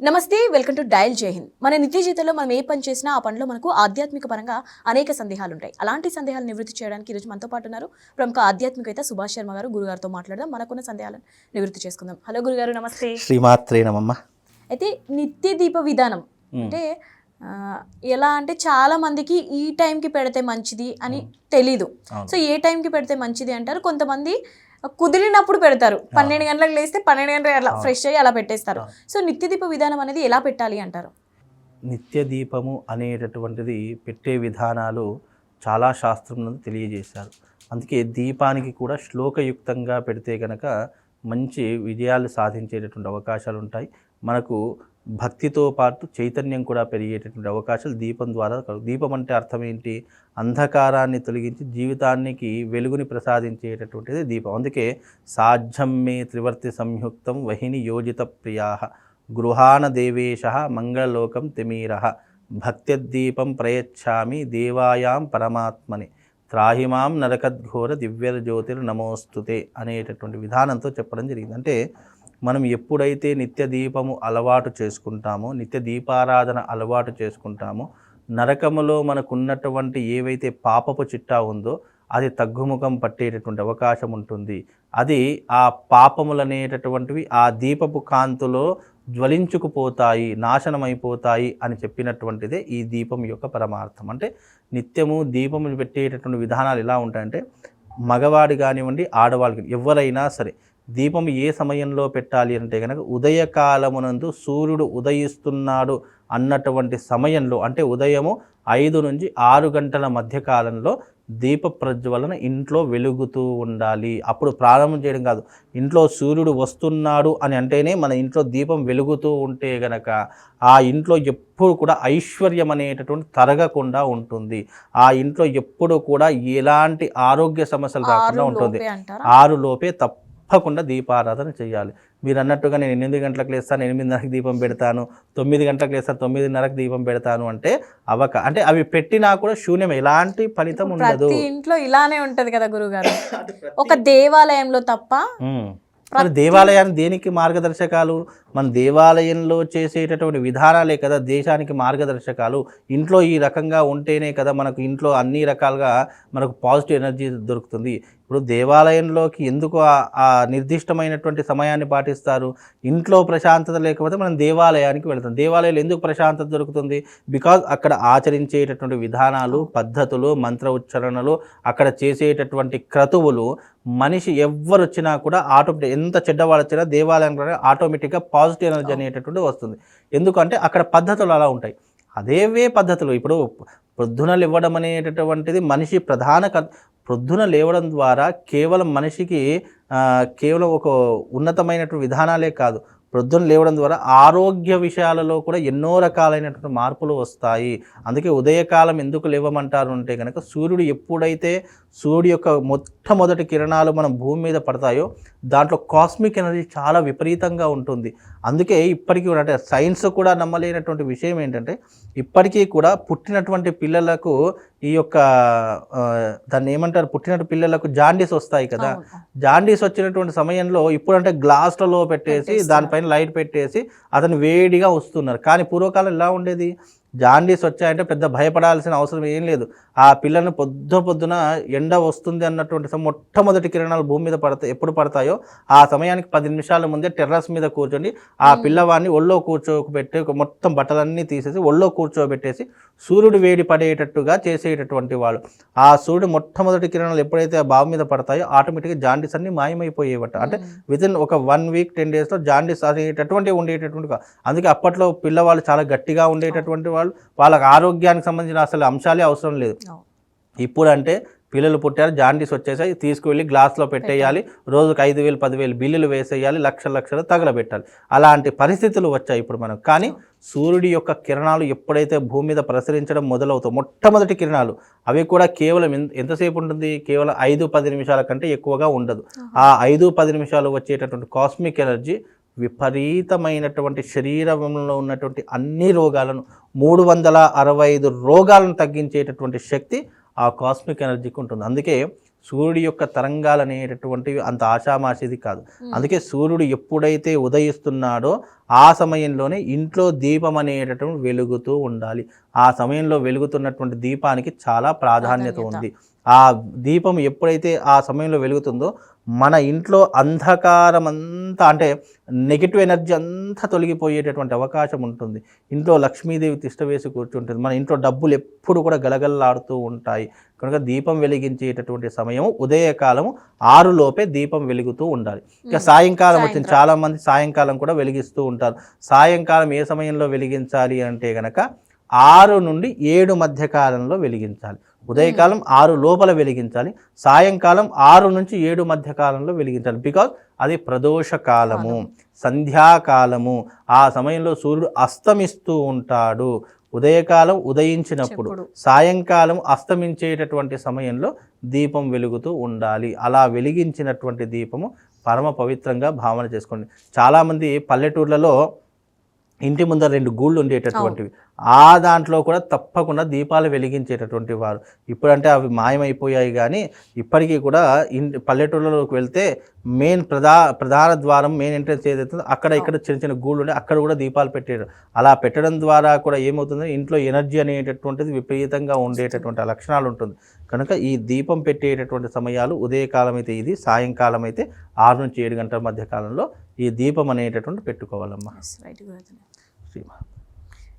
నమస్తే welcome to dial జై హింద్. మన నిత్య జీవితంలో మనం ఏ పని చేసినా ఆ పనిలో మనకు ఆధ్యాత్మిక పరంగా అనేక సందేహాలు ఉంటాయి అలాంటి సందేహాలు నివృత్తి చేయడానికి ఈరోజు మనతో పాటు ఉన్నారు ప్రముఖ ఆధ్యాత్మికవేత్త సుభాష్ శర్మ గారు. గురుగారితో మాట్లాడదాం. మనకున్న సందేహాలను నివృత్తి చేసుకుందాం. హలో గురుగారు నమస్తే. శ్రీమాత్రే నమమ్మ అయితే నిత్య దీప విధానం అంటే ఎలా అంటే చాలా మందికి ఈ టైంకి పెడితే మంచిది అని తెలీదు. సో ఏ టైంకి పెడితే మంచిది అంటారు? కొంతమంది కుదిరినప్పుడు పెడతారు. పన్నెండు గంటలకు లేస్తే పన్నెండు గంటలకు అలా ఫ్రెష్ అయ్యి అలా పెట్టేస్తారు. సో నిత్య దీప విధానం అనేది ఎలా పెట్టాలి అంటారు? నిత్య దీపము అనేటటువంటిది పెట్టే విధానాలు చాలా శాస్త్రం తెలియజేశారు. అందుకే దీపానికి కూడా శ్లోకయుక్తంగా పెడితే కనుక మంచి విజయాలు సాధించేటటువంటి అవకాశాలు ఉంటాయి మనకు భక్తితో పాటు చైతన్యం కూడా పెరిగేటటువంటి అవకాశాలు దీపం ద్వారా దీపం అంటే అర్థం ఏంటి? అంధకారాన్ని తొలగించి జీవితానికి వెలుగుని ప్రసాదించేటటువంటిది దీపం. అందుకే సాధ్యం మే త్రివర్తి సంయుక్తం వహిని యోజిత ప్రియా గృహాన దేవేశ మంగళలోకం తిమీర భక్త్యద్దీపం ప్రయచ్ఛామి దేవాయాం పరమాత్మని త్రాహిమాం నరకద్ఘోర దివ్యజ్యోతిర్ నమోస్తుతే అనేటటువంటి విధానంతో చెప్పడం జరిగింది. అంటే మనం ఎప్పుడైతే నిత్య దీపము అలవాటు చేసుకుంటామో నిత్య దీపారాధన అలవాటు చేసుకుంటామో నరకములో మనకున్నటువంటి ఏవైతే పాపపు చిట్టా ఉందో అది తగ్గుముఖం పట్టేటటువంటి అవకాశం ఉంటుంది. అది ఆ పాపములు అనేటటువంటివి ఆ దీపపు కాంతులో జ్వలించుకుపోతాయి నాశనమైపోతాయి అని చెప్పినటువంటిదే ఈ దీపం యొక్క పరమార్థం. అంటే నిత్యము దీపము పెట్టేటటువంటి విధానాలు ఎలా ఉంటాయంటే మగవాడు కానివ్వండి ఆడవాళ్ళు ఎవరైనా సరే దీపం ఏ సమయంలో పెట్టాలి అంటే కనుక ఉదయకాలమునందు సూర్యుడు ఉదయిస్తున్నాడు అన్నటువంటి సమయంలో అంటే ఉదయము ఐదు నుంచి ఆరు గంటల మధ్య కాలంలో దీప ప్రజ్వలన ఇంట్లో వెలుగుతూ ఉండాలి. అప్పుడు ప్రారంభం చేయడం కాదు ఇంట్లో సూర్యుడు వస్తున్నాడు అని అంటేనే మన ఇంట్లో దీపం వెలుగుతూ ఉంటే గనక ఆ ఇంట్లో ఎప్పుడు కూడా ఐశ్వర్యం అనేటటువంటి తరగకుండా ఉంటుంది. ఆ ఇంట్లో ఎప్పుడు కూడా ఎలాంటి ఆరోగ్య సమస్యలు రాకుండా ఉంటుంది. ఆరు లోపే తప్పకుండా దీపారాధన చేయాలి. మీరు అన్నట్టుగా నేను ఎనిమిది గంటలకు లేస్తాను ఎనిమిదిన్నరకు దీపం పెడతాను తొమ్మిది గంటలకు లేస్తాను తొమ్మిదిన్నరకు దీపం పెడతాను అంటే అవక అంటే అవి పెట్టినా కూడా శూన్యం ఎలాంటి ఫలితం ఉండదు. ఇంట్లో ఇలానే ఉంటది కదా గురుగారు. ఒక దేవాలయంలో తప్ప. మరి దేవాలయాన్ని దేనికి మార్గదర్శకాలు? మన దేవాలయంలో చేసేటటువంటి విధానాలే కదా దేశానికి మార్గదర్శకాలు. ఇంట్లో ఈ రకంగా ఉంటేనే కదా మనకు ఇంట్లో అన్ని రకాలుగా మనకు పాజిటివ్ ఎనర్జీ దొరుకుతుంది. ఇప్పుడు దేవాలయంలోకి ఎందుకు ఆ- నిర్దిష్టమైనటువంటి సమయాన్ని పాటిస్తారు? ఇంట్లో ప్రశాంతత లేకపోతే మనం దేవాలయానికి వెళ్తాం. దేవాలయాలు ఎందుకు ప్రశాంతత దొరుకుతుంది? బికాజ్ అక్కడ ఆచరించేటటువంటి విధానాలు పద్ధతులు మంత్ర ఉచ్చారణలు అక్కడ చేసేటటువంటి క్రతువులు మనిషి ఎవ్వరు వచ్చినా కూడా ఆటోమేటిక్ ఎంత చెడ్డవాడు వచ్చినా దేవాలయం ఆటోమేటిక్గా పాజిటివ్ ఎనర్జీ అనేటటువంటి వస్తుంది. ఎందుకంటే అక్కడ పద్ధతులు అలా ఉంటాయి. అదేవే పద్ధతులు. ఇప్పుడు ప్రొద్దున లేవడం అనేటటువంటిది మనిషి ప్రధాన కర్- ప్రొద్దున లేవడం ద్వారా కేవలం మనిషికి కేవలం ఒక ఉన్నతమైనటువంటి విధానాలే కాదు. ప్రొద్దున లేవడం ద్వారా ఆరోగ్య విషయాలలో కూడా ఎన్నో రకాలైనటువంటి మార్పులు వస్తాయి అందుకే ఉదయకాలం ఎందుకు లేవమంటారు అంటే కనుక సూర్యుడు ఎప్పుడైతే సూర్యుడు యొక్క మొట్టమొదటి కిరణాలు మనం భూమి మీద పడతాయో దాంట్లో కాస్మిక్ ఎనర్జీ చాలా విపరీతంగా ఉంటుంది అందుకే ఇప్పటికీ కూడా అంటే సైన్స్ కూడా నమ్మలేనటువంటి విషయం ఏంటంటే ఇప్పటికీ కూడా పుట్టినటువంటి పిల్లలకు ఈ యొక్క దాన్ని ఏమంటారు పుట్టినటువంటి పిల్లలకు జాండీస్ వస్తాయి కదా. జాండీస్ వచ్చినటువంటి సమయంలో ఇప్పుడంటే గ్లాస్లలో పెట్టేసి పెట్టేస్తున్నారు. పైన లైట్ పెట్టేసి అతను వేడిగా వస్తున్నారు. కానీ పూర్వకాలం ఎలా ఉండేది? జాండీస్ వచ్చాయంటే పెద్ద భయపడాల్సిన అవసరం ఏం లేదు. ఆ పిల్లను పొద్దు పొద్దున ఎండ వస్తుంది అన్నటువంటి మొట్టమొదటి కిరణాలు భూమి మీద పడతాయి ఎప్పుడు పడతాయో ఆ సమయానికి పది నిమిషాల ముందే టెర్రస్ మీద కూర్చొని ఆ పిల్లవాడిని ఒళ్ళో కూర్చోబెట్టి ఒక మొత్తం బట్టలన్నీ తీసేసి ఒళ్ళో కూర్చోబెట్టేసి సూర్యుడు వేడి పడేటట్టుగా చేసేటటువంటి వాళ్ళు. ఆ సూర్యుడు మొట్టమొదటి కిరణాలు ఎప్పుడైతే ఆ బావి మీద పడతాయో ఆటోమేటిక్గా జాండీస్ అన్ని మాయమైపోయేవట. అంటే విత్ ఇన్ ఒక వన్ వీక్ టెన్ డేస్లో జాండీస్ అనేటటువంటి ఉండేటటువంటి అందుకే అప్పట్లో పిల్లవాళ్ళు చాలా గట్టిగా ఉండేటటువంటి వాళ్ళు. వాళ్ళకి ఆరోగ్యానికి సంబంధించిన అసలు అంశాలే అవసరం లేదు. అవును. ఇప్పుడు అంటే పిల్లలు పుట్టారు జాండీస్ వచ్చేసాయి తీసుకువెళ్ళి గ్లాస్లో పెట్టేయాలి రోజుకు ఐదు వేలు పదివేలు బిల్లులు వేసేయాలి లక్షల లక్షలు తగలబెట్టాలి. అలాంటి పరిస్థితులు వచ్చాయి ఇప్పుడు మనకు. కానీ సూర్యుడి యొక్క కిరణాలు ఎప్పుడైతే భూమి మీద ప్రసరించడం మొదలవుతాయి మొట్టమొదటి కిరణాలు అవి కూడా కేవలం ఎంతసేపు ఉంటుంది? కేవలం ఐదు పది నిమిషాల కంటే ఎక్కువగా ఉండదు. ఆ ఐదు పది నిమిషాలు వచ్చేటటువంటి కాస్మిక్ ఎనర్జీ విపరీతమైనటువంటి శరీరంలో ఉన్నటువంటి అన్ని రోగాలను మూడు వందల అరవై ఐదు రోగాలను తగ్గించేటటువంటి శక్తి ఆ కాస్మిక్ ఎనర్జీకి ఉంటుంది. అందుకే సూర్యుడి యొక్క తరంగాలు అనేటటువంటివి అంత ఆషామాషిది కాదు. అందుకే సూర్యుడు ఎప్పుడైతే ఉదయిస్తున్నాడో ఆ సమయంలోనే ఇంట్లో దీపం అనేటటువంటి వెలుగుతూ ఉండాలి. ఆ సమయంలో వెలుగుతున్నటువంటి దీపానికి చాలా ప్రాధాన్యత ప్రాధాన్యత. ఉంది. ఆ దీపం ఎప్పుడైతే ఆ సమయంలో వెలుగుతుందో మన ఇంట్లో అంధకారం అంతా అంటే నెగిటివ్ ఎనర్జీ అంతా తొలగిపోయేటటువంటి అవకాశం ఉంటుంది. ఇంట్లో లక్ష్మీదేవి తిష్ట వేసి కూర్చుంటుంది. మన ఇంట్లో డబ్బులు ఎప్పుడు కూడా గలగలలాడుతూ ఉంటాయి. కనుక దీపం వెలిగించేటటువంటి సమయం ఉదయకాలం ఆరు లోపే దీపం వెలుగుతూ ఉండాలి. ఇక సాయంకాలం వచ్చింది సాయంత్రం. చాలా మంది సాయంకాలం కూడా వెలిగిస్తూ ఉంటారు. సాయంకాలం ఏ సమయంలో వెలిగించాలి అంటే గనక ఆరు నుండి ఏడు మధ్య కాలంలో వెలిగించాలి. ఉదయకాలం ఆరు లోపల వెలిగించాలి. సాయంకాలం ఆరు నుంచి ఏడు మధ్య కాలంలో వెలిగించాలి. బికాజ్ అది ప్రదోష కాలము. సంధ్యాకాలము. ఆ సమయంలో సూర్యుడు అస్తమిస్తూ ఉంటాడు. ఉదయకాలం ఉదయించినప్పుడు. సాయంకాలం అస్తమించేటటువంటి సమయంలో దీపం వెలుగుతూ ఉండాలి. అలా వెలిగించినటువంటి దీపము పరమ పవిత్రంగా భావన చేసుకోండి. చాలామంది పల్లెటూర్లలో ఇంటి ముందర రెండు గూళ్ళు ఉండేటటువంటివి. ఆ దాంట్లో కూడా తప్పకుండా దీపాలు వెలిగించేటటువంటి వారు. ఇప్పుడంటే అవి మాయమైపోయాయి కానీ ఇప్పటికీ కూడా ఇంటి పల్లెటూళ్ళలోకి వెళ్తే మెయిన్ ప్రధా ప్రధాన ద్వారం మెయిన్ ఎంట్రన్స్ ఏదైతే అక్కడ ఇక్కడ చిన్న చిన్న గూళ్ళు ఉండే అక్కడ కూడా దీపాలు పెట్టారు అలా పెట్టడం ద్వారా కూడా ఏమవుతుంది? ఇంట్లో ఎనర్జీ అనేటటువంటిది విపరీతంగా ఉండేటటువంటి లక్షణాలు ఉంటుంది. కనుక ఈ దీపం పెట్టేటటువంటి సమయాలు ఉదయకాలం అయితే ఇది సాయంకాలం అయితే ఆరు నుంచి ఏడు గంటల మధ్య కాలంలో ఈ దీపం అనేటటువంటి పెట్టుకోవాలమ్మా. శ్రీమా